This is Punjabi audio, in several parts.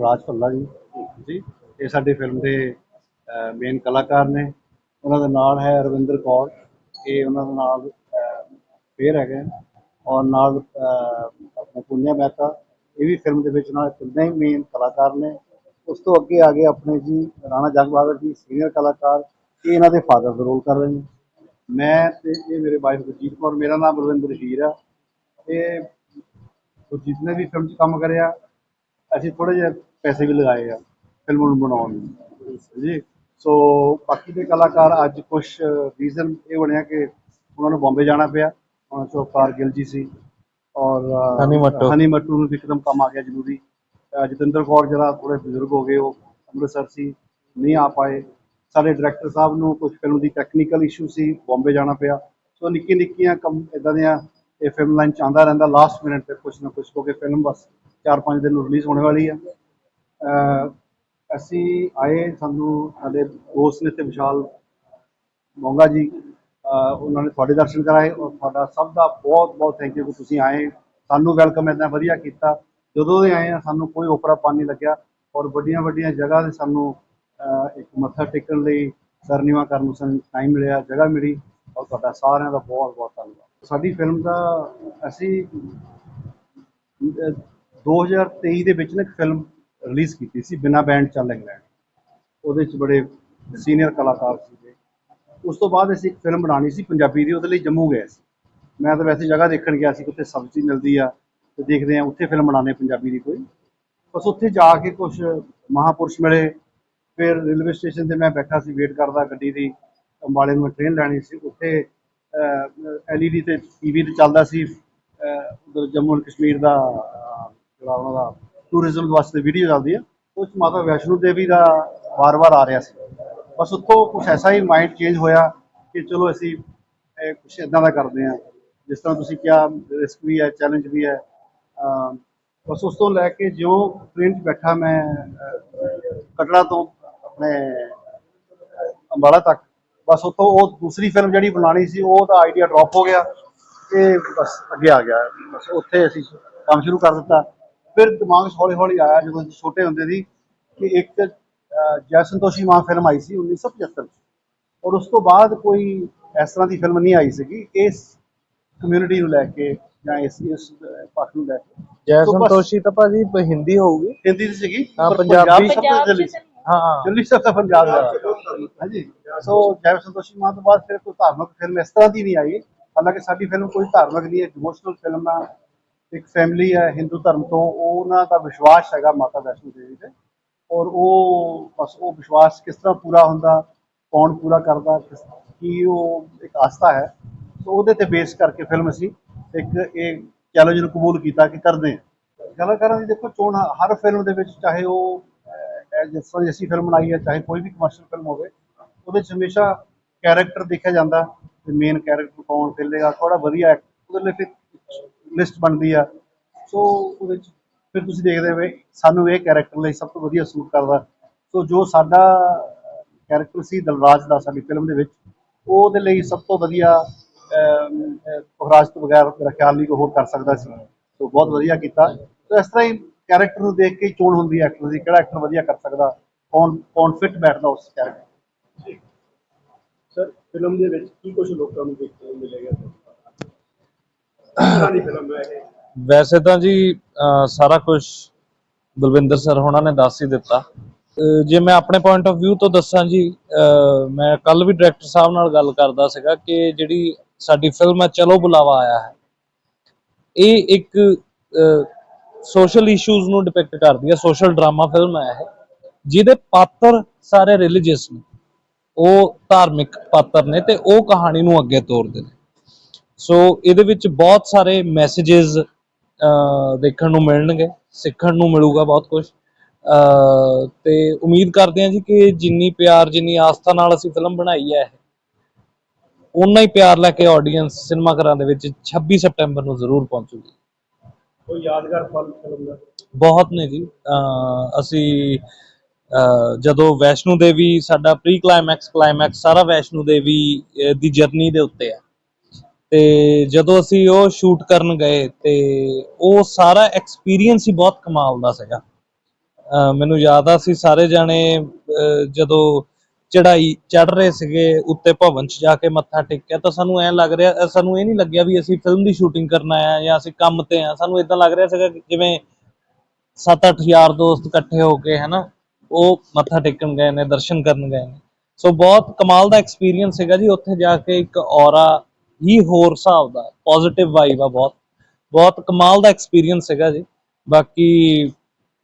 ਰਾਜ ਭੱਲਾ ਜੀ। ਜੀ ਇਹ ਸਾਡੇ ਫਿਲਮ ਦੇ ਮੇਨ ਕਲਾਕਾਰ ਨੇ। ਉਹਨਾਂ ਦੇ ਨਾਲ ਹੈ ਰਵਿੰਦਰ ਕੌਰ। ਇਹ ਉਹਨਾਂ ਦੇ ਨਾਲ ਫੇਰ ਹੈਗੇ ਔਰ ਨਾਲ ਅਹ, ਆਪਣਾ ਪੁੰਨਿਆ ਮਹਿਤਾ। ਇਹ ਵੀ ਫਿਲਮ ਦੇ ਵਿੱਚ ਨਾਲ ਤਿੰਨੇ ਹੀ ਮੇਨ ਕਲਾਕਾਰ ਨੇ। ਉਸ ਤੋਂ ਅੱਗੇ ਆ ਗਏ ਆਪਣੇ ਜੀ ਰਾਣਾ ਜਗ ਬਹਾਦਰ ਜੀ ਸੀਨੀਅਰ ਕਲਾਕਾਰ। ਇਹ ਇਹਨਾਂ ਦੇ ਫਾਦਰ ਦਾ ਰੋਲ ਕਰ ਰਹੇ ਨੇ। ਮੈਂ ਤੇ ਇਹ ਮੇਰੇ ਵਾਈਫ ਗੁਰਜੀਤ ਕੌਰ ਮੇਰਾ ਨਾਮ ਰਵਿੰਦਰ ਹੀਰ ਆ। ਇਹ ਗੁਰਜੀਤ ਨੇ ਵੀ ਫਿਲਮ 'ਚ ਕੰਮ ਕਰਿਆ। ਅਸੀਂ ਥੋੜੇ ਜਿਹੇ ਪੈਸੇ ਵੀ ਲਗਾਏ ਆ ਫਿਲਮ ਨੂੰ ਬਣਾਉਣ ਨੂੰ ਜੀ ਸੋ ਬਾਕੀ ਦੇ ਕਲਾਕਾਰ ਅੱਜ ਕੁਝ ਰੀਜ਼ਨ ਇਹ ਬਣਿਆ ਕਿ ਉਹਨਾਂ ਨੂੰ ਬੰਬੇ ਜਾਣਾ ਪਿਆ। ਉਹਨਾਂ ਚੋਂ ਅਵਤਾਰ ਗਿੱਲ ਜੀ ਸੀ ਔਰ ਹਨੀ ਮੱਟੂ। ਹਨੀ ਮੱਟੂ ਨੂੰ ਵੀ ਇੱਕਦਮ ਕੰਮ ਆ ਗਿਆ ਜ਼ਰੂਰੀ। ਜਤਿੰਦਰ ਕੌਰ ਜਿਹੜਾ ਥੋੜੇ ਬਜ਼ੁਰਗ ਹੋ ਗਏ ਉਹ ਅੰਮ੍ਰਿਤਸਰ ਸੀ ਨਹੀਂ ਆ ਪਾਏ। ਸਾਡੇ ਡਾਇਰੈਕਟਰ ਸਾਹਿਬ ਨੂੰ ਕੁਝ ਫਿਲਮ ਦੀ ਟੈਕਨੀਕਲ ਇਸ਼ੂ ਸੀ ਬੰਬੇ ਜਾਣਾ ਪਿਆ। ਸੋ ਨਿੱਕੀ ਨਿੱਕੀਆਂ ਕੰਮ ਇਦਾਂ ਦੀਆਂ ਇਹ ਫਿਲਮ ਲਾਈਨ ਚ ਆਉਂਦਾ ਰਹਿੰਦਾ ਲਾਸਟ ਮਿੰਟ ਤੇ ਕੁਝ ਨਾ ਕੁਝ ਹੋ ਕੇ ਫਿਲਮ ਬਸ 4-5 ਦਿਨ ਨੂੰ ਰਿਲੀਜ਼ ਹੋਣੇ ਵਾਲੀ ਆ। ਅਸੀਂ ਆਏ ਸਾਨੂੰ ਸਾਡੇ ਦੋਸਤ ਨੇ ਤੇ ਵਿਸ਼ਾਲ ਮੋਂਗਾ ਜੀ ਉਹਨਾਂ ਨੇ ਤੁਹਾਡੇ ਦਰਸ਼ਨ ਕਰਾਏ ਔਰ ਤੁਹਾਡਾ ਸਭ ਦਾ ਬਹੁਤ ਬਹੁਤ ਥੈਂਕ ਯੂ ਕਿ ਤੁਸੀਂ ਆਏ। ਸਾਨੂੰ ਵੈਲਕਮ ਇੰਨਾ ਵਧੀਆ ਕੀਤਾ। ਜਦੋਂ ਦੇ ਆਏ ਆ ਸਾਨੂੰ ਕੋਈ ਓਪਰਾ ਪਾਣੀ ਲੱਗਿਆ ਔਰ ਵੱਡੀਆਂ ਵੱਡੀਆਂ ਜਗ੍ਹਾ ਤੇ ਸਾਨੂੰ ਇੱਕ ਮੱਥਾ ਟੇਕਣ ਲਈ ਸਰਨੀਵਾ ਕਰਨ ਨੂੰ ਸਾਨੂੰ ਟਾਈਮ ਮਿਲਿਆ ਜਗ੍ਹਾ ਮਿਲੀ ਔਰ ਤੁਹਾਡਾ ਸਾਰਿਆਂ ਦਾ ਬਹੁਤ ਬਹੁਤ ਧੰਨਵਾਦ। ਸਾਡੀ ਫਿਲਮ ਦਾ ਅਸੀਂ ਅਹ, 2023 ਦੇ ਵਿੱਚ ਨਾ ਇੱਕ ਫਿਲਮ ਰਿਲੀਜ਼ ਕੀਤੀ ਸੀ ਬਿਨਾ ਬੈਂਡ ਚੱਲ ਇੰਗਲੈਂਡ। ਉਹਦੇ ਚ ਬੜੇ ਸੀਨੀਅਰ ਕਲਾਕਾਰ ਸੀਗੇ। ਉਸ ਤੋਂ ਬਾਅਦ ਅਸੀਂ ਇੱਕ ਫਿਲਮ ਬਣਾਉਣੀ ਸੀ ਪੰਜਾਬੀ ਦੀ ਉਹਦੇ ਲਈ ਜੰਮੂ ਗਏ ਸੀ। ਮੈਂ ਤਾਂ ਵੈਸੇ ਜਗ੍ਹਾ ਦੇਖਣ ਗਿਆ ਸੀ ਕਿ ਉੱਥੇ ਸਬਜ਼ੀ ਮਿਲਦੀ ਆ ਤੇ ਦੇਖਦੇ ਆ ਉੱਥੇ ਫਿਲਮ ਬਣਾਉਂਦੇ ਪੰਜਾਬੀ ਦੀ ਕੋਈ। ਬਸ ਉੱਥੇ ਜਾ ਕੇ ਕੁਝ ਮਹਾਪੁਰਸ਼ ਮਿਲੇ ਫਿਰ ਰੇਲਵੇ ਸਟੇਸ਼ਨ ਤੇ ਮੈਂ ਬੈਠਾ ਸੀ ਵੇਟ ਕਰਦਾ ਗੱਡੀ ਦੀ ਅੰਬਾਲੇ ਨੂੰ ਟ੍ਰੇਨ ਲੈਣੀ ਸੀ। ਉੱਥੇ ਐਲਈਡੀ ਤੇ ਟੀਵੀ ਤੇ ਚੱਲਦਾ ਸੀ ਅਹ, ਉੱਧਰ ਜੰਮੂ ਐਂਡ ਕਸ਼ਮੀਰ ਦਾ ਜਿਹੜਾ ਉਹਨਾਂ ਦਾ ਟੂਰਿਜ਼ਮ ਵਾਸਤੇ ਵੀਡੀਓ ਚੱਲਦੀ ਆ। ਉਹ 'ਚ ਮਾਤਾ ਵੈਸ਼ਨੋ ਦੇਵੀ ਦਾ ਵਾਰ-ਵਾਰ ਆ ਰਿਹਾ ਸੀ। ਬਸ ਉੱਥੋਂ ਕੁਝ ਐਸਾ ਹੀ ਮਾਈਂਡ ਚੇਂਜ ਹੋਇਆ ਕਿ ਚਲੋ ਅਸੀਂ ਕੁਝ ਇਦਾਂ ਦਾ ਕਰਦੇ ਹਾਂ। ਜਿਸ ਤਰ੍ਹਾਂ ਤੁਸੀਂ ਕਿਹਾ ਰਿਸਕ ਵੀ ਹੈ ਚੈਲੰਜ ਵੀ ਹੈ। ਬਸ ਉਸ ਤੋਂ ਲੈ ਕੇ ਜਿਉਂ ਟ੍ਰੇਨ 'ਚ ਬੈਠਾ ਮੈਂ ਕਟੜਾ ਤੋਂ ਆਪਣੇ ਅੰਬਾਲਾ ਤੱਕ, ਬਸ ਉੱਥੋਂ ਉਹ ਦੂਸਰੀ ਫਿਲਮ ਜਿਹੜੀ ਬਣਾਉਣੀ ਸੀ, ਉਹ ਤਾਂ ਆਈਡੀਆ ਡ੍ਰੌਪ ਹੋ ਗਿਆ ਤੇ ਬਸ ਅੱਗੇ ਆ ਗਿਆ। ਬਸ ਉੱਥੇ ਅਸੀਂ ਕੰਮ ਸ਼ੁਰੂ ਕਰ ਦਿੱਤਾ। ਫਿਰ ਦਿਮਾਗ 'ਚ ਹੌਲੀ ਹੌਲੀ ਆਇਆ ਜਦੋਂ ਅਸੀਂ ਛੋਟੇ ਹੁੰਦੇ ਸੀ ਕਿ ਇੱਕ ਜੈ ਸੰਤੋਸ਼ੀ ਮਾਂ ਫਿਲਮ ਆਈ ਸੀ 1975 'ਚ। ਔਰ ਉਸ ਤੋਂ ਬਾਅਦ ਕੋਈ ਇਸ ਤਰ੍ਹਾਂ ਦੀ ਫਿਲਮ ਨਹੀਂ ਆਈ ਸੀਗੀ ਇਸ ਕਮਿਊਨਿਟੀ ਨੂੰ ਲੈ ਕੇ ਜਾਂ ਇਸ ਇਸ ਪੱਖ ਨੂੰ ਲੈ ਕੇ। ਜੈ ਸੰਤੋਸ਼ੀ ਤਾਂ ਭਾਜੀ ਹਿੰਦੀ ਹੋਊਗੀ। ਹਿੰਦੀ ਦੀ ਸੀਗੀ ਹਾਂ, ਪਰ ਪੰਜਾਬੀ- ਸਭ ਤੋਂ ਪੰਜਾਬ ਜਲਦੀ ਚ ਤਾਂ ਹਾਂ ਹਾਂ ਦਿੱਲੀ ਸਭ ਤੋਂ ਪੰਜਾਬ ਦਾ। ਹਾਂਜੀ। ਸੋ ਜੈ ਸੰਤੋਸ਼ੀ ਮਾਂ ਤੋਂ ਬਾਅਦ ਫਿਰ ਕੋਈ ਧਾਰਮਿਕ ਫਿਲਮ ਇਸ ਤਰ੍ਹਾਂ ਦੀ ਨਹੀਂ ਆਈ। ਹਾਲਾਂਕਿ ਸਾਡੀ ਫਿਲਮ ਕੋਈ ਧਾਰਮਿਕ ਨਹੀਂ ਹੈ ਇਮੋਸ਼ਨਲ ਫਿਲਮ ਆ। ਇੱਕ ਫੈਮਿਲੀ ਹੈ ਹਿੰਦੂ ਧਰਮ ਤੋਂ, ਉਹਨਾਂ ਦਾ ਵਿਸ਼ਵਾਸ ਹੈਗਾ ਮਾਤਾ ਵੈਸ਼ਨੋ ਦੇਵੀ ਤੇ। ਔਰ ਉਹ ਬਸ ਉਹ ਵਿਸ਼ਵਾਸ ਕਿਸ ਤਰ੍ਹਾਂ ਪੂਰਾ ਹੁੰਦਾ, ਕੌਣ ਪੂਰਾ ਕਰਦਾ, ਕਿਸ ਕੀ ਉਹ ਇੱਕ ਆਸਥਾ ਹੈ। ਸੋ ਉਹਦੇ ਤੇ ਬੇਸ ਕਰਕੇ ਫਿਲਮ ਅਸੀਂ ਇੱਕ ਇਹ ਚੈਲੰਜ ਨੂੰ ਕਬੂਲ ਕੀਤਾ ਕਿ ਕਰਦੇ ਹਾਂ। ਕਲਾਕਾਰਾਂ ਦੀ ਦੇਖੋ, ਚੋਣ ਹਰ ਫਿਲਮ ਦੇ ਵਿੱਚ ਚਾਹੇ ਉਹ ਜਿਸ ਤਰ੍ਹਾਂ ਦੀ ਅਸੀਂ ਫਿਲਮ ਬਣਾਈ ਹੈ, ਚਾਹੇ ਕੋਈ ਵੀ ਕਮਰਸ਼ੀਅਲ ਫਿਲਮ ਹੋਵੇ, ਉਹਦੇ 'ਚ ਹਮੇਸ਼ਾ ਕੈਰੈਕਟਰ ਦੇਖਿਆ ਜਾਂਦਾ। ਤੇ ਮੇਨ ਕੈਰੈਕਟਰ ਕੌਣ ਖੇਲੇਗਾ ਥੋੜਾ ਵਧੀਆ act- ਉਹਦੇ ਲਈ ਫਿਰ ਲਿਸਟ ਬਣਦੀ ਆ। ਸੋ ਉਹਦੇ 'ਚ ਫਿਰ ਤੁਸੀਂ ਦੇਖਦੇ ਹੋਏ, ਸਾਨੂੰ ਇਹ ਕੈਰੈਕਟਰ ਲਈ ਸਭ ਤੋਂ ਵਧੀਆ ਸੂਟ ਕਰਦਾ। ਸੋ ਜੋ ਸਾਡਾ ਕੈਰੈਕਟਰ ਸੀ ਦਲਰਾਜ ਦਾ ਸਾਡੀ ਫਿਲਮ ਦੇ ਵਿੱਚ, ਉਹਦੇ ਲਈ ਸਭ ਤੋਂ ਵਧੀਆ ਪੁਖਰਾਜ ਤੋਂ ਬਗੈਰ ਮੇਰਾ ਖਿਆਲ ਨਹੀਂ ਕੋਈ ਹੋਰ ਕਰ ਸਕਦਾ ਸੀ। ਸੋ ਬਹੁਤ ਵਧੀਆ ਕੀਤਾ। ਸੋ ਇਸ ਤਰ੍ਹਾਂ ਹੀ ਕੈਰੈਕਟਰ ਨੂੰ ਦੇਖ ਕੇ ਚੋਣ ਹੁੰਦੀ ਹੈ ਐਕਟਰ ਦੀ, ਕਿਹੜਾ ਐਕਟਰ ਵਧੀਆ ਕਰ ਸਕਦਾ, ਕੌਣ ਕੌਣ ਫਿੱਟ ਬੈਠਦਾ ਉਸ ਕੈਰੈਕਟਰ ਸਰ ਫਿਲਮ ਦੇ ਵਿੱਚ ਕੀ ਕੁਝ ਲੋਕਾਂ ਨੂੰ ਦੇਖਣ ਨੂੰ ਮਿਲੇਗਾ? ਕਿਸ ਫਿਲਮ ਹੈ ਇਹ ਵੈਸੇ ਤਾਂ ਜੀ ਅਹ, ਸਾਰਾ ਕੁਝ ਬਲਵਿੰਦਰ ਸਰ ਹੋਣਾ ਨੇ ਦੱਸ ਹੀ ਦਿੱਤਾ। ਅਹ, ਜੇ ਮੈਂ ਆਪਣੇ ਪੁਆਇੰਟ ਆਫ View ਤੋਂ ਦੱਸਾਂ ਜੀ ਅਹ, ਮੈਂ ਕੱਲ ਵੀ ਡਾਇਰੈਕਟਰ ਸਾਹਿਬ ਨਾਲ ਗੱਲ ਕਰਦਾ ਸੀਗਾ ਕਿ ਜਿਹੜੀ ਸਾਡੀ ਫਿਲਮ ਹੈ ਚਲੋ ਬੁਲਾਵਾ ਆਇਆ ਹੈ। ਇਹ ਇੱਕ ਸੋਸ਼ਲ ਇਸ਼ੂਜ਼ ਨੂੰ ਡਿਪਿਕਟ ਕਰਦੀ ਹੈ ਸੋਸ਼ਲ ਡਰਾਮਾ ਫਿਲਮ ਹੈ ਇਹ ਜਿਹਦੇ ਪਾਤਰ ਸਾਰੇ ਰਿਲੀਜੀਅਸ ਨੇ। ਉਹ ਧਾਰਮਿਕ ਪਾਤਰ ਨੇ ਤੇ ਉਹ ਕਹਾਣੀ ਨੂੰ ਅੱਗੇ ਤੋਰਦੇ ਨੇ। ਸੋ ਇਹਦੇ ਵਿੱਚ ਬਹੁਤ ਸਾਰੇ ਮੈਸੇजेस ਦੇਖਣ ਨੂੰ ਮਿਲਣਗੇ ਸਿੱਖਣ ਨੂੰ ਮਿਲੂਗਾ ਬਹੁਤ ਕੁਝ ਤੇ ਉਮੀਦ ਕਰਦੇ ਹਾਂ ਜੀ ਕਿ ਜਿੰਨੀ ਪਿਆਰ ਜਿੰਨੀ ਆਸਥਾ ਨਾਲ ਅਸੀਂ ਫਿਲਮ ਬਣਾਈ ਹੈ ਉਨਾ ਹੀ ਪਿਆਰ ਲੈ ਕੇ ਆਡੀਅנס ਸਿਨੇਮਾ ਘਰਾਂ ਦੇ ਵਿੱਚ 26 ਸਪਟੈਂਬਰ ਨੂੰ ਜ਼ਰੂਰ ਪਹੁੰਚੂਗੀ। ਕੋਈ ਯਾਦਗਾਰ ਪਲ ਫਿਲਮ ਦਾ? ਬਹੁਤ ਨੇ ਜੀ। ਅਸੀਂ ਜਦੋਂ ਵੈਸ਼ਨੂ ਦੇਵੀ ਸਾਡਾ ਪ੍ਰੀ ਕਲਾਈਮੈਕਸ ਕਲਾਈਮੈਕਸ ਸਾਰਾ ਵੈਸ਼ਨੂ ਦੇਵੀ ਦੀ ਜਰਨੀ ਦੇ ਉੱਤੇ ਹੈ ਤੇ ਜਦੋਂ ਅਸੀਂ ਉਹ ਸ਼ੂਟ ਕਰਨ ਗਏ ਤੇ ਉਹ ਸਾਰਾ ਐਕਸਪੀਰੀਅੰਸ ਹੀ ਬਹੁਤ ਕਮਾਲ ਦਾ ਸੀਗਾ। ਮੈਨੂੰ ਯਾਦ ਆ ਸੀ ਸਾਰੇ ਜਾਣੇ ਜਦੋਂ ਚੜਾਈ ਚੜ ਰਹੇ ਸੀਗੇ ਉੱਤੇ ਭਵਨ 'ਚ ਜਾ ਕੇ ਮੱਥਾ ਟੇਕਿਆ ਤਾਂ ਸਾਨੂੰ ਐਂ ਲੱਗ ਰਿਹਾ ਸਾਨੂੰ ਇਹ ਨਹੀਂ ਲੱਗਿਆ ਵੀ ਅਸੀਂ ਫਿਲਮ ਦੀ ਸ਼ੂਟਿੰਗ ਕਰਨ ਆਏ ਆ ਜਾਂ ਅਸੀਂ ਕੰਮ ਤੇ ਆ ਸਾਨੂੰ ਇਦਾਂ ਲੱਗ ਰਿਹਾ ਸੀਗਾ ਜਿਵੇਂ 7-8 ਯਾਰ ਦੋਸਤ ਇਕੱਠੇ ਹੋ ਕੇ ਹਨਾ, ਉਹ ਮੱਥਾ ਟੇਕਣ ਗਏ ਨੇ, ਦਰਸ਼ਨ ਕਰਨ ਗਏ ਨੇ। ਸੋ ਬਹੁਤ ਕਮਾਲ ਦਾ ਐਕਸਪੀਰੀਅੰਸ ਸੀਗਾ ਜੀ, ਉੱਥੇ ਜਾ ਕੇ ਇੱਕ ਔਰਾ ਹੀ ਹੋਰ ਹਿਸਾਬ ਦਾ ਪੋਜ਼ਿਟਿਵ ਵਾਈਬ ਆ ਬਹੁਤ। ਬਹੁਤ ਕਮਾਲ ਦਾ ਐਕਸਪੀਰੀਅੰਸ ਸੀਗਾ ਜੀ। ਬਾਕੀ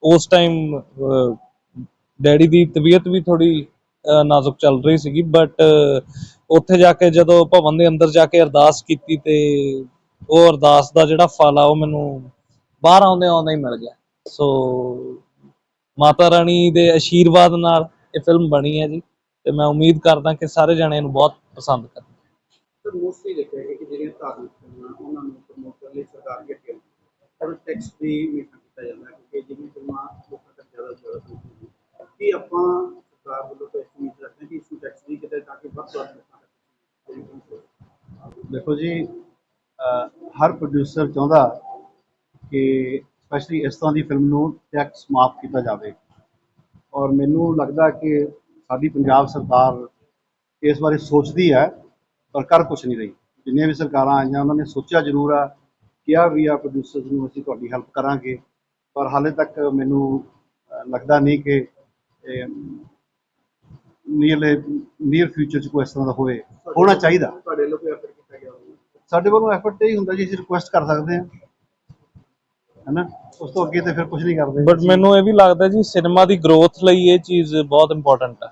ਉਸ ਟਾਈਮ ਡੈਡੀ ਦੀ ਤਬੀਅਤ ਵੀ ਥੋੜੀ ਨਾਜ਼ੁਕ ਚੱਲ ਰਹੀ ਸੀਗੀ ਬਟ ਉੱਥੇ ਜਾ ਕੇ ਜਦੋਂ ਭਵਨ ਦੇ ਅੰਦਰ ਜਾ ਕੇ ਅਰਦਾਸ ਕੀਤੀ ਤੇ ਉਹ ਅਰਦਾਸ ਦਾ ਜਿਹੜਾ ਫਲ ਆ, ਉਹ ਮੈਨੂੰ ਬਾਹਰ ਆਉਂਦੇ ਆਉਂਦੇ ਹੀ ਮਿਲ ਗਿਆ। ਸੋ ਮਾਤਾ ਰਾਣੀ ਦੇ ਆਸ਼ੀਰਵਾਦ ਨਾਲ ਇਹ ਫਿਲਮ ਬਣੀ ਹੈ ਜੀ। ਤੇ ਮੈਂ ਉਮੀਦ ਕਰਦਾ ਕਿ ਸਾਰੇ ਜਣੇ ਇਹਨੂੰ ਬਹੁਤ ਪਸੰਦ ਕਰਨਗੇ। ਸਰ ਮੋਸਟਲੀ ਦੇਖਿਆ ਗਿਆ ਕਿ ਜਿਹੜੀਆਂ ਧਾਰਮਿਕ ਫਿਲਮਾਂ ਉਹਨਾਂ ਨੂੰ ਪ੍ਰਮੋਟ ਕਰਨ ਲਈ ਸਰਕਾਰ ਅੱਗੇ ਅੱਗੇ ਔਰ ਟੈਕਸ ਵੀ ਮੇਕਰ ਕੀਤਾ ਜਾਂਦਾ ਹੈ ਜਿਹੜੀਆਂ ਫਿਲਮਾਂ ਲੋਕਾਂ ਤੱਕ ਜ਼ਿਆਦਾ ਤੋਂ ਜ਼ਿਆਦਾ ਪਹੁੰਚਣ ਕੀ ਆਪਾਂ ਸਰਕਾਰ ਵੱਲੋਂ ਕੋਈ ਉਮੀਦ ਰੱਖਦੇ ਹਾਂ ਕਿ ਇਸ ਨੂੰ ਟੈਕਸ ਵੀ ਕਿਤੇ ਤਾਂ ਕਿ ਵੱਧ ਤੋਂ ਵੱਧ ਦੇਖੋ ਜੀ ਹਰ ਪ੍ਰੋਡਿਊਸਰ ਚਾਹੁੰਦਾ ਕਿ ਸਪੈਸ਼ਲੀ ਇਸ ਤਰ੍ਹਾਂ ਦੀ ਫਿਲਮ ਨੂੰ ਟੈਕਸ ਮਾਫ ਕੀਤਾ ਜਾਵੇ। ਔਰ ਮੈਨੂੰ ਲੱਗਦਾ ਕਿ ਸਾਡੀ ਪੰਜਾਬ ਸਰਕਾਰ ਇਸ ਬਾਰੇ ਸੋਚਦੀ ਹੈ ਪਰ ਕਰ ਕੁਛ ਨਹੀਂ ਰਹੀ। ਜਿੰਨੀਆਂ ਵੀ ਸਰਕਾਰਾਂ ਆਈਆਂ ਉਹਨਾਂ ਨੇ ਸੋਚਿਆ ਜ਼ਰੂਰ ਆ ਕਿਹਾ ਵੀ ਆ ਪ੍ਰੋਡਿਊਸਰਸ ਨੂੰ ਅਸੀਂ ਤੁਹਾਡੀ ਹੈਲਪ ਕਰਾਂਗੇ। ਪਰ ਹਾਲੇ ਤੱਕ ਮੈਨੂੰ ਲੱਗਦਾ ਨਹੀਂ ਕਿ ਨੀਅਰ ਨੀਅਰ ਫਿਊਚਰ 'ਚ ਕੋਈ ਇਸ ਤਰ੍ਹਾਂ ਦਾ ਹੋਵੇ। ਹੋਣਾ ਚਾਹੀਦਾ। ਤੁਹਾਡੇ ਵੱਲੋਂ ਕੋਈ ਐਫਰਟ ਕੀਤਾ ਗਿਆ ਹੋਵੇ? ਸਾਡੇ ਵੱਲੋਂ ਐਫਰਟ ਇਹ ਹੀ ਹੁੰਦਾ ਜੀ ਅਸੀਂ ਰਿਕੁਐਸਟ ਕਰ ਸਕਦੇ ਹਾਂ। ਹੈਨਾ? ਉਸ ਤੋਂ ਅੱਗੇ ਤੇ ਫਿਰ ਕੁਝ ਨਹੀਂ ਕਰਦੇ। ਬਟ ਮੈਨੂੰ ਇਹ ਵੀ ਲੱਗਦਾ ਜੀ ਸਿਨੇਮਾ ਦੀ ਗਰੋਥ ਲਈ ਇਹ ਚੀਜ਼ ਬਹੁਤ ਇੰਪੋਰਟੈਂਟ ਹੈ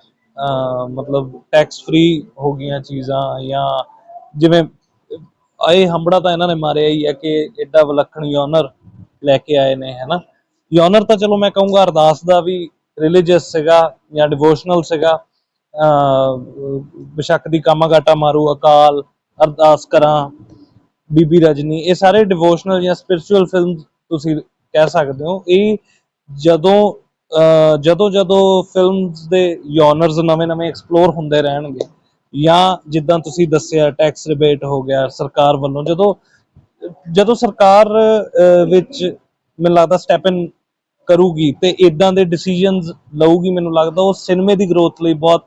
ਮਤਲਬ ਟੈਕਸ ਫ੍ਰੀ ਹੋ ਗਈਆਂ ਚੀਜ਼ਾਂ ਜਾਂ ਜਿਵੇਂ ਇਹ ਹੰਬੜਾ ਤਾਂ ਇਹਨਾਂ ਨੇ ਮਾਰਿਆ ਹੀ ਹੈ ਕਿ ਐਡਾ ਵਿਲੱਖਣ ਯੋਨਰ ਲੈ ਕੇ ਆਏ ਨੇ ਹੈਨਾ ਯੋਨਰ ਤਾਂ ਚਲੋ ਮੈਂ ਕਹੂੰਗਾ ਅਰਦਾਸ ਦਾ ਵੀ ਰਿਲੀਜੀਅਸ ਸੀਗਾ ਜਾਂ ਡਿਵੋਸ਼ਨਲ ਸੀਗਾ ਬਿਸ਼ੱਕ ਦੀ ਕਾਮਾਗਾਟਾ ਮਾਰੂ, ਅਕਾਲ, ਅਰਦਾਸ ਕਰਾਂ, ਬੀਬੀ ਰਜਨੀ, ਇਹ ਸਾਰੇ ਡਿਵੋਸ਼ਨਲ ਜਾਂ ਸਪਿਰਚੁਅਲ ਫਿਲਮ ਤੁਸੀਂ ਕਹਿ ਸਕਦੇ ਹੋ। ਇਹ ਜਦੋਂ ਜਦੋਂ ਜਦੋਂ ਫਿਲਮਸ ਦੇ ਯੋਨਰਸ ਨਵੇਂ-ਨਵੇਂ ਐਕਸਪਲੋਰ ਹੁੰਦੇ ਰਹਿਣਗੇ ਜਾਂ ਜਿੱਦਾਂ ਤੁਸੀਂ ਦੱਸਿਆ ਟੈਕਸ ਰਿਬੇਟ ਹੋ ਗਿਆ ਸਰਕਾਰ ਵੱਲੋਂ ਜਦੋਂ ਜਦੋਂ ਸਰਕਾਰ ਅਹ, ਵਿੱਚ ਮੈਨੂੰ ਲੱਗਦਾ ਸਟੈਪ ਇਨ ਕਰੂਗੀ ਤੇ ਇਦਾਂ ਦੇ ਡਿਸੀਜਨਸ ਲਊਗੀ ਮੈਨੂੰ ਲੱਗਦਾ ਉਹ ਸਿਨੇਮੇ ਦੀ ਗਰੋਥ ਲਈ ਬਹੁਤ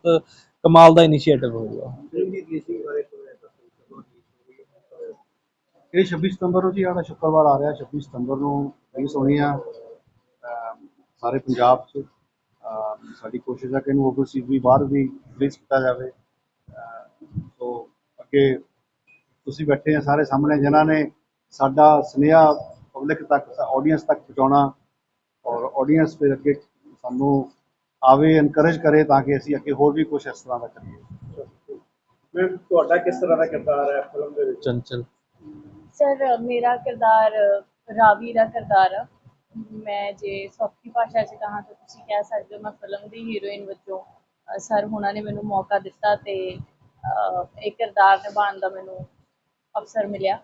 ਕਮਾਲ ਦਾ ਇਨੀਸ਼ੀਏਟਿਵ ਹੋਊਗਾ। ਫਿਲਮ ਦੀ ਰਿਲੀਜ਼ਿੰਗ ਬਾਰੇ ਕੋਈ ਐਸਾ ਕਦੋਂ ਹੋਈ। ਇਹ 26 ਸਤੰਬਰ ਨੂੰ ਜੀ ਆੜਾ ਸ਼ੁੱਕਰਵਾਰ ਆ ਰਿਹਾ 26 ਸਤੰਬਰ ਨੂੰ ਰਿਲੀਜ਼ ਹੋਣੀ ਆ। ਅਮ ਸਾਰੇ ਪੰਜਾਬ 'ਚ ਸਾਡੀ ਕੋਸ਼ਿਸ਼ ਹੈ ਕਿ ਇਹਨੂੰ ਓਵਰਸੀਜ਼ ਵੀ ਬਾਹਰ ਵੀ ਰਿਲੀਜ਼ ਕੀਤਾ ਜਾਵੇ। ਸੋ ਅੱਗੇ ਤੁਸੀਂ ਬੈਠੇ ਆ ਸਾਰੇ ਸਾਹਮਣੇ ਜਿਨ੍ਹਾਂ ਨੇ ਸਾਡਾ ਸੁਨੇਹਾ ਪਬਲਿਕ ਤੱਕ ਆਡੀਅנס ਤੱਕ ਪਹੁੰਚਾਉਣਾ ਔਰ ਆਡੀਅנס ਫਿਰ ਅੱਗੇ ਸਾਨੂੰ ਆਵੇ ਐਨਕਰੇਜ ਕਰੇ ਤਾਂ ਕਿ ਅਸੀਂ ਅੱਗੇ ਹੋਰ ਵੀ ਕੁਝ ਇਸ ਤਰ੍ਹਾਂ ਦਾ ਕਰੀਏ। ਮੈਂ ਤੁਹਾਡਾ ਕਿਸ ਤਰ੍ਹਾਂ ਦਾ ਕਿਰਦਾਰ ਹੈ ਫਿਲਮ ਦੇ ਵਿੱਚ? ਚੰਚਲ। ਸਰ ਮੇਰਾ ਕਿਰਦਾਰ ਰਾਵੀ ਦਾ ਕਿਰਦਾਰ ਆ। ਮੈਂ ਜੇ ਸੌਖੀ ਭਾਸ਼ਾ 'ਚ ਕਹਾਂ ਤਾਂ ਤੁਸੀਂ ਕਹਿ ਸਕਦੇ ਹੋ ਮੈਂ ਫਿਲਮ ਦੀ ਹੀਰੋਇਨ ਵਜੋਂ ਸਰ ਹੁਣਾਂ ਨੇ ਮੈਨੂੰ ਮੌਕਾ ਦਿੱਤਾ ਤੇ ਅ, ਕਿਰਦਾਰ ਨਿਭਾਉਣ ਦਾ ਮੈਨੂੰ ਅਵਸਰ ਮਿਲਿਆ।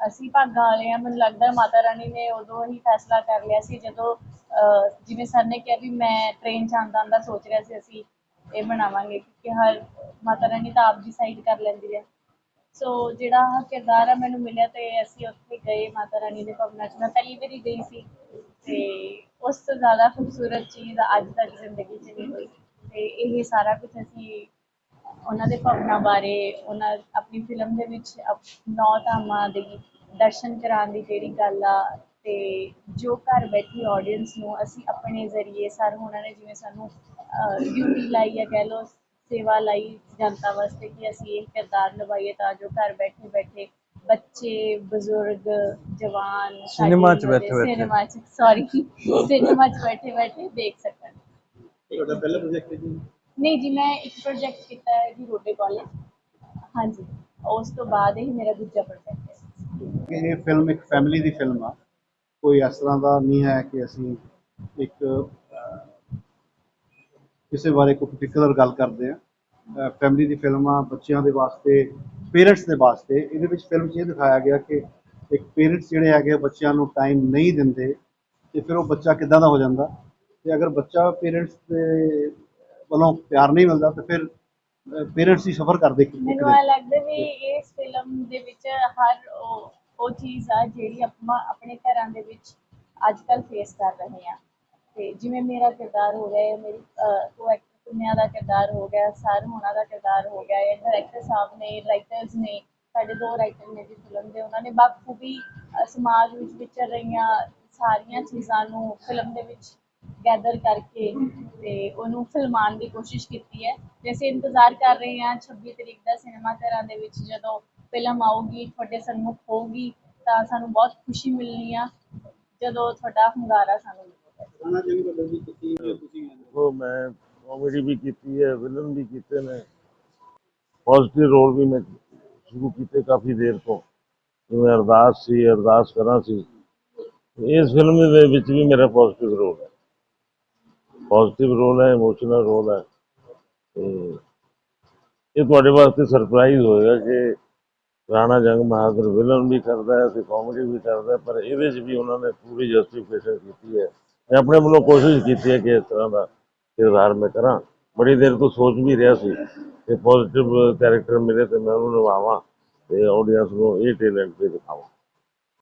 ਅਸੀਂ ਭਾਗਾਂ ਵਾਲੇ ਆ ਮੈਨੂੰ ਲੱਗਦਾ ਮਾਤਾ ਰਾਣੀ ਨੇ ਉਦੋਂ ਹੀ ਫੈਸਲਾ ਕਰ ਲਿਆ ਸੀ ਜਦੋਂ ਜਿਵੇਂ ਸਰ ਨੇ ਕਿਹਾ ਵੀ ਮੈਂ ਟ੍ਰੇਨ 'ਚ ਆਉਂਦਾ ਆਉਂਦਾ ਸੋਚ ਰਿਹਾ ਸੀ ਅਸੀਂ ਇਹ ਬਣਾਵਾਂਗੇ ਕਿਉਂਕਿ ਹਰ ਮਾਤਾ ਰਾਣੀ ਤਾਂ ਆਪ ਡਿਸਾਈਡ ਕਰ ਲੈਂਦੀ ਹੈ। ਸੋ ਜਿਹੜਾ ਕਿਰਦਾਰ ਆ ਮੈਨੂੰ ਮਿਲਿਆ ਤੇ ਅਸੀਂ ਉੱਥੇ ਗਏ ਮਾਤਾ ਰਾਣੀ ਦੇ ਭਵਨਾਂ 'ਚ। ਮੈਂ ਪਹਿਲੀ ਵਾਰੀ ਗਈ ਸੀ। ਤੇ ਉਸ ਤੋਂ ਜ਼ਿਆਦਾ ਖੂਬਸੂਰਤ ਚੀਜ਼ ਅੱਜ ਤੱਕ ਜ਼ਿੰਦਗੀ 'ਚ ਨਹੀਂ ਹੋਈ। ਤੇ ਇਹ ਸਾਰਾ ਕੁਝ ਅਸੀਂ ਉਹਨਾਂ ਦੇ ਭਵਨਾਂ ਬਾਰੇ, ਉਹਨਾਂ ਆਪਣੀ ਫਿਲਮ ਦੇ ਵਿੱਚ ਨੌ ਧਾਮਾਂ ਦੇ ਦਰਸ਼ਨ ਕਰਾਉਣ ਦੀ ਜਿਹੜੀ ਗੱਲ ਆ ਤੇ ਜੋ ਘਰ ਬੈਠੀ ਆਡੀਅנס ਨੂੰ ਅਸੀਂ ਆਪਣੇ ਜ਼ਰੀਏ ਸਰ ਉਹਨਾਂ ਨੇ, ਜਿਵੇਂ ਸਾਨੂੰ ਡਿਊਟੀ ਲਾਈ ਜਾਂ ਕਹਿ ਲਓ, ਸੇਵਾ ਲਈ ਜਨਤਾ ਵਾਸਤੇ ਕਿ ਅਸੀਂ ਇਹ ਕਿਰਦਾਰ ਨਿਭਾਈਏ ਤਾਂ ਜੋ ਘਰ ਬੈਠੇ ਬੈਠੇ ਬੱਚੇ ਬਜ਼ੁਰਗ ਜਵਾਨ ਸਾਡੇ ਸਿਨੇਮਾ 'ਚ ਜਿਹੜੇ ਬੈਠੇ-ਬੈਠੇ। ਸਿਨੇਮਾ 'ਚ ਸੌਰੀ ਸਿਨੇਮਾ 'ਚ ਬੈਠੇ ਬੈਠੇ ਦੇਖ ਸਕਣ। ਤੁਹਾਡਾ ਪਹਿਲਾ ਪ੍ਰੋਜੈਕਟ ਹੈ ਜੀ? ਨਹੀਂ ਜੀ ਮੈਂ ਇੱਕ ਪ੍ਰੋਜੈਕਟ ਕੀਤਾ ਹੈ ਜੀ ਰੋਡੇ ਕਾਲਜ। ਹਾਂਜੀ ਉਸ ਤੋਂ ਬਾਅਦ ਇਹ ਮੇਰਾ ਦੂਜਾ ਪ੍ਰੋਜੈਕਟ ਹੈ। ਕਿ ਇਹ ਫਿਲਮ ਇੱਕ ਫੈਮਿਲੀ ਦੀ ਫਿਲਮ ਆ। ਕੋਈ ਇਸ ਤਰ੍ਹਾਂ ਦਾ ਨਹੀਂ ਹੈ ਕਿ ਅਸੀਂ ਇੱਕ ਅਹ, ਕਿਸੇ ਬਾਰੇ ਕੋਈ ਪਾਰਟਿਕੂਲਰ ਗੱਲ ਕਰਦੇ ਆ ਫੈਮਿਲੀ ਦੀ ਫਿਲਮ ਆ ਬੱਚਿਆਂ ਦੇ ਵਾਸਤੇ ਪੇਰੈਂਟਸ ਦੇ ਵਾਸਤੇ ਇਹਦੇ ਵਿੱਚ ਫਿਲਮ 'ਚ ਇਹ ਦਿਖਾਇਆ ਗਿਆ ਕਿ ਇੱਕ ਪੇਰੈਂਟਸ ਜਿਹੜੇ ਹੈਗੇ ਬੱਚਿਆਂ ਨੂੰ ਟਾਈਮ ਨਹੀਂ ਦਿੰਦੇ ਤੇ ਫਿਰ ਉਹ ਬੱਚਾ ਕਿੱਦਾਂ ਦਾ ਹੋ ਜਾਂਦਾ? ਤੇ ਅਗਰ ਬੱਚਾ ਪੇਰੈਂਟਸ ਦੇ ਵੱਲੋਂ ਪਿਆਰ ਨਹੀਂ ਮਿਲਦਾ ਤੇ ਫਿਰ ਪੇਰੈਂਟਸ ਹੀ ਸਫਰ ਕਰਦੇ ਇੱਕ ਮੈਨੂੰ ਇਹ ਲੱਗਦਾ ਵੀ ਇਸ ਫਿਲਮ ਦੇ ਵਿੱਚ ਹਰ ਉਹ ਉਹ ਚੀਜ਼ ਆ ਜਿਹੜੀ ਆਪਾਂ ਆਪਣੇ ਘਰਾਂ ਦੇ ਵਿੱਚ ਅੱਜ ਕੱਲ ਫੇਸ ਕਰ ਰਹੇ ਆ ਤੇ ਜਿਵੇਂ ਮੇਰਾ ਕਿਰਦਾਰ ਹੋ ਗਿਆ ਹੈ ਮੇਰੀ ਕੋ ਐਕਟਰ ਪੁੰਨਿਆ ਦਾ ਕਿਰਦਾਰ ਹੋ ਗਿਆ ਸਰ ਹੋਣਾ ਦਾ ਕਿਰਦਾਰ ਹੋ ਗਿਆ ਹੈ ਡਾਇਰੈਕਟਰ ਸਾਹਿਬ ਨੇ ਰਾਈਟਰਸ ਨੇ ਸਾਡੇ ਦੋ ਰਾਈਟਰ ਨੇ ਜੀ ਫਿਲਮ ਦੇ ਉਹਨਾਂ ਨੇ ਬਾਖੂਬੀ ਸਮਾਜ ਵਿੱਚ ਵਿਚਰ ਰਹੀਆਂ ਸਾਰੀਆਂ ਚੀਜ਼ਾਂ ਨੂੰ ਫਿਲਮ ਦੇ ਵਿੱਚ ਗੈਦਰ ਕਰਕੇ ਤੇ ਉਹਨੂੰ ਫਿਲਮਾਉਣ ਦੀ ਕੋਸ਼ਿਸ਼ ਕੀਤੀ ਹੈ। ਅਸੀਂ ਇੰਤਜ਼ਾਰ ਕਰ ਰਹੇ ਹਾਂ 26 ਤਰੀਕ ਦਾ ਸਿਨੇਮਾ ਘਰਾਂ ਦੇ ਵਿੱਚ ਜਦੋਂ ਫਿਲਮ ਆਊਗੀ ਤੁਹਾਡੇ ਸਨਮੁਖ ਹੋਊਗੀ ਤਾਂ ਸਾਨੂੰ ਬਹੁਤ ਖੁਸ਼ੀ ਮਿਲਣੀ ਆ ਜਦੋਂ ਤੁਹਾਡਾ ਹੁੰਗਾਰਾ ਸਾਨੂੰ ਮਿਲੇਗਾ। ਉਹ ਮੈਂ ਕਾਮੇਡੀ ਵੀ ਕੀਤੀ ਹੈ, ਵਿਲਨ ਵੀ ਕੀਤੇ ਨੇ। ਪੋਜ਼ਿਟਿਵ ਰੋਲ ਵੀ ਮੈਂ ਸ਼ੁਰੂ ਕੀਤੇ ਕਾਫੀ ਦੇਰ ਤੋਂ। ਜਿਵੇਂ ਅਰਦਾਸ ਸੀ, ਅਰਦਾਸ ਕਰਾਂ ਸੀ। ਇਸ ਫਿਲਮ ਦੇ ਵਿੱਚ ਵੀ ਮੇਰਾ ਪੋਜ਼ਿਟਿਵ ਰੋਲ ਹੈ। ਪੋਜ਼ਿਟਿਵ ਰੋਲ ਹੈ ਇਮੋਸ਼ਨਲ ਰੋਲ ਹੈ। ਤੇ ਇਹ ਤੁਹਾਡੇ ਵਾਸਤੇ ਸਰਪ੍ਰਾਈਜ਼ ਹੋਏਗਾ ਕਿ ਰਾਣਾ ਜੰਗ ਬਹਾਦਰ ਵਿਲਨ ਵੀ ਕਰਦਾ ਹੈ ਤੇ ਕਾਮੇਡੀ ਵੀ ਕਰਦਾ ਪਰ ਇਹਦੇ 'ਚ ਵੀ ਉਹਨਾਂ ਨੇ ਪੂਰੀ ਜਸਟੀਫਿਕੇਸ਼ਨ ਕੀਤੀ ਹੈ। ਮੈਂ ਆਪਣੇ ਵੱਲੋਂ ਕੋਸ਼ਿਸ਼ ਕੀਤੀ ਹੈ ਕਿ ਇਸ ਤਰ੍ਹਾਂ ਦਾ ਕਿਰਦਾਰ ਮੈਂ ਕਰਾਂ। ਬੜੀ ਦੇਰ ਤੋਂ ਸੋਚ ਵੀ ਰਿਹਾ ਸੀ ਕਿ ਪੋਜ਼ਿਟਿਵ ਕੈਰੈਕਟਰ ਮਿਲੇ ਤੇ ਮੈਂ ਉਹਨੂੰ ਨਿਭਾਵਾਂ ਤੇ ਆਡੀਅנס ਨੂੰ ਇਹ ਟੈਲੈਂਟ ਵੀ ਦਿਖਾਵਾਂ।